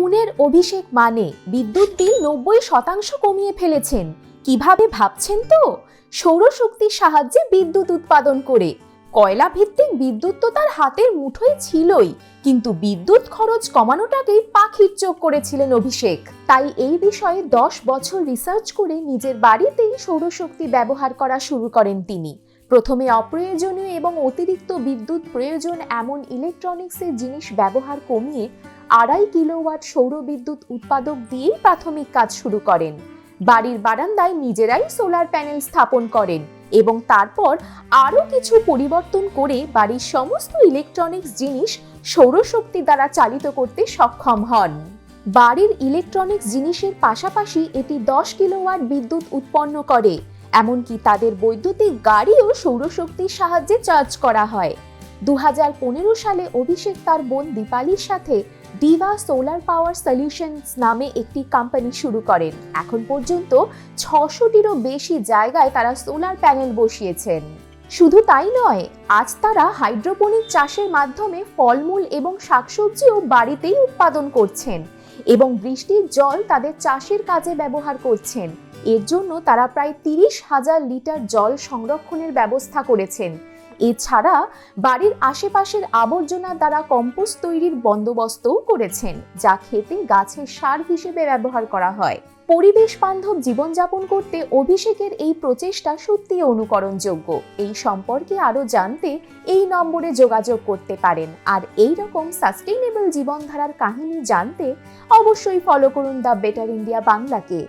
পুনের অভিষেক মানে বিদ্যুৎ বিল নব্বই শতাংশ কমিয়ে ফেলেছেন। কীভাবে ভাবছেন তো? সৌরশক্তির সাহায্যে বিদ্যুৎ উৎপাদন করে। কয়লা ভিত্তিক বিদ্যুৎ তো তার হাতের মুঠোয় ছিলই, কিন্তু বিদ্যুৎ খরচ কমানোটাকেই পাখির চোখ করেছিলেন অভিষেক। তাই এই বিষয়ে দশ বছর রিসার্চ করে নিজের বাড়িতেই সৌরশক্তি ব্যবহার করা শুরু করেন তিনি। প্রথমে অপ্রয়োজনীয় এবং অতিরিক্ত বিদ্যুৎ প্রয়োজন এমন ইলেকট্রনিক্সের জিনিস ব্যবহার কমিয়ে আড়াই কিলোওয়াট সৌর বিদ্যুৎ উৎপাদক দিয়েই প্রাথমিক কাজ শুরু করেন। বাড়ির বারান্দায় নিজেরাই সোলার প্যানেল স্থাপন করেন এবং তারপর আরও কিছু পরিবর্তন করে বাড়ির সমস্ত ইলেকট্রনিক্স জিনিস সৌরশক্তি দ্বারা চালিত করতে সক্ষম হন। বাড়ির ইলেকট্রনিক্স জিনিসের পাশাপাশি এটি দশ কিলোওয়াট বিদ্যুৎ উৎপন্ন করে। এমনকি তাদের বৈদ্যুতিক গাড়িও সৌরশক্তির সাহায্যে চার্জ করা হয়। দু হাজার পনেরো সালে অভিষেক তার বোন দীপালির সাথে ডিভা সোলার পাওয়ার সলিউশনস নামে একটি কোম্পানি শুরু করেন। এখন পর্যন্ত ছশোটিরও বেশি জায়গায় তারা সোলার প্যানেল বসিয়েছেন। শুধু তাই নয়, আজ তারা হাইড্রোপনিক চাষের মাধ্যমে ফলমূল এবং শাকসবজিও বাড়িতেই উৎপাদন করছেন এবং বৃষ্টির জল তাদের চাষের কাজে ব্যবহার করছেন। এর জন্য তারা প্রায় তিরিশ হাজার লিটার জল সংরক্ষণের ব্যবস্থা করেছেন। এছাড়া বাড়ির আশেপাশের আবর্জনা দ্বারা কম্পোস্ট তৈরির বন্দোবস্তও করেছেন, যা খেতে গাছের সার হিসেবে ব্যবহার করা হয়। পরিবেশ বান্ধব জীবনযাপন করতে অভিষেকের এই প্রচেষ্টা সত্যি অনুকরণযোগ্য। এই সম্পর্কে আরও জানতে এই নম্বরে যোগাযোগ করতে পারেন। আর এই রকম সাস্টেইনেবল জীবনধারার কাহিনী জানতে অবশ্যই ফলো করুন দ্য বেটার ইন্ডিয়া বাংলাকে।